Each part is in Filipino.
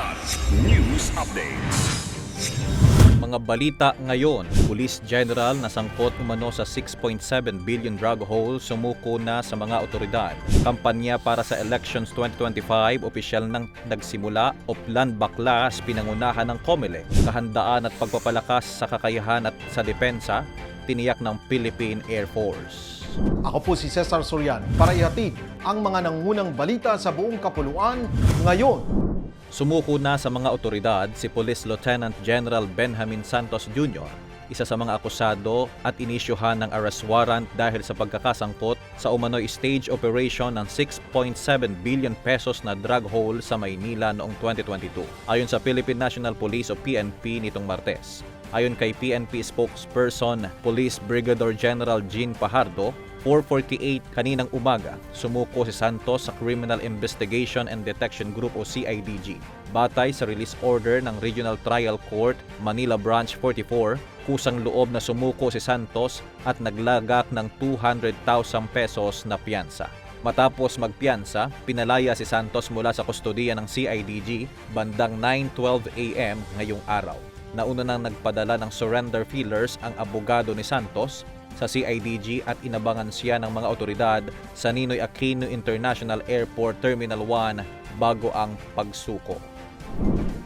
Uulat News Updates. Mga balita ngayon, Police General na sangkot umano sa 6.7 billion drug hole sumuko na sa mga otoridad. Kampanya para sa Elections 2025, opisyal nang nagsimula o plan baklas pinangunahan ng COMELEC. Kahandaan at pagpapalakas sa kakayahan at sa depensa, tiniyak ng Philippine Air Force. Ako po si Cesar Sorian para ihatid ang mga nangunang balita sa buong kapuluan ngayon. Sumuko na sa mga otoridad si Police Lieutenant General Benjamin Santos Jr., isa sa mga akusado at inisyuhan ng arrest warrant dahil sa pagkakasangkot sa umano'y stage operation ng 6.7 billion pesos na drug hole sa Maynila noong 2022. Ayon sa Philippine National Police o PNP nitong Martes. Ayon kay PNP spokesperson Police Brigadier General Jean Pajardo, 4.48 kaninang umaga, sumuko si Santos sa Criminal Investigation and Detection Group o CIDG. Batay sa release order ng Regional Trial Court, Manila Branch 44, kusang loob na sumuko si Santos at naglagak ng 200,000 pesos na piyansa. Matapos magpiyansa, pinalaya si Santos mula sa kustodiya ng CIDG bandang 9.12 a.m. ngayong araw. Nauna nang nagpadala ng surrender feelers ang abogado ni Santos sa CIDG at inabangan siya ng mga otoridad sa Ninoy Aquino International Airport Terminal 1 bago ang pagsuko.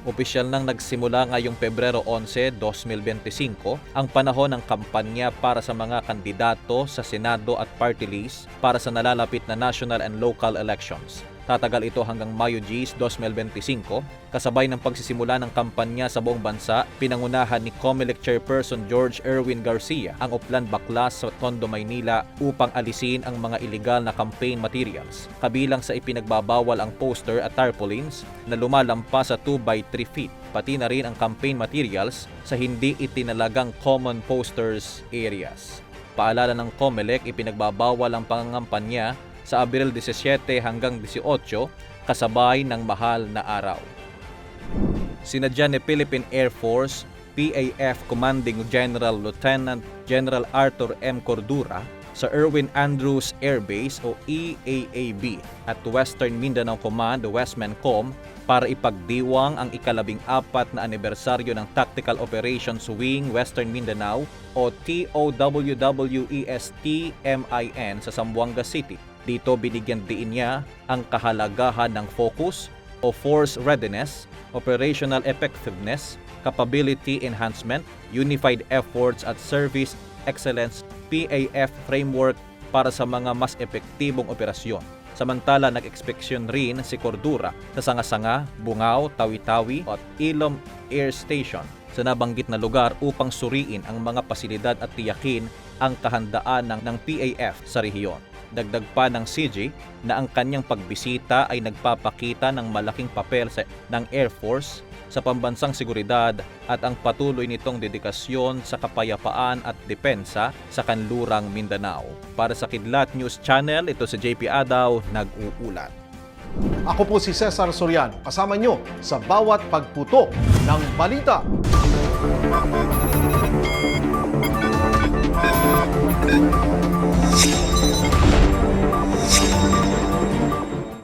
Opisyal nang nagsimula ngayong Pebrero 11, 2025 ang panahon ng kampanya para sa mga kandidato sa Senado at party list para sa nalalapit na national and local elections. Tatagal ito hanggang Mayo Gs 2025, kasabay ng pagsisimula ng kampanya sa buong bansa, pinangunahan ni COMELEC Chairperson George Erwin Garcia ang Oplan Baklas sa Tondo, Maynila upang alisin ang mga illegal na campaign materials, kabilang sa ipinagbabawal ang poster at tarpaulins na lumalampas sa 2 by 3 feet, pati na rin ang campaign materials sa hindi itinalagang common posters areas. Paalala ng COMELEC, ipinagbabawal ang pangangampanya sa Abril 17 hanggang 18 kasabay ng mahal na araw. Sinadya ni Philippine Air Force PAF Commanding General Lieutenant General Arthur M. Cordura sa Erwin Andrews Air Base o EAAB at Western Mindanao Command o Westmancom para ipagdiwang ang ikalabing apat na anibersaryo ng Tactical Operations Wing Western Mindanao o TOWWEST-MIN sa Zamboanga City. Dito binigyan diin niya ang kahalagahan ng focus o force readiness, operational effectiveness, capability enhancement, unified efforts at service excellence PAF framework para sa mga mas epektibong operasyon. Samantala, nag-ekspeksyon rin si Cordura sa Sanga-Sanga, Bungaw, Tawi-Tawi at Ilom Air Station sa nabanggit na lugar upang suriin ang mga pasilidad at tiyakin ang kahandaan ng, ng PAF sa rehiyon. Dagdag pa ng CG na ang kanyang pagbisita ay nagpapakita ng malaking papel sa, ng Air Force sa pambansang seguridad at ang patuloy nitong dedikasyon sa kapayapaan at depensa sa kanlurang Mindanao. Para sa Kidlat News Channel, ito si JP Adaw, nag-uulat. Ako po si Cesar Soriano, kasama nyo sa bawat pagputo ng balita.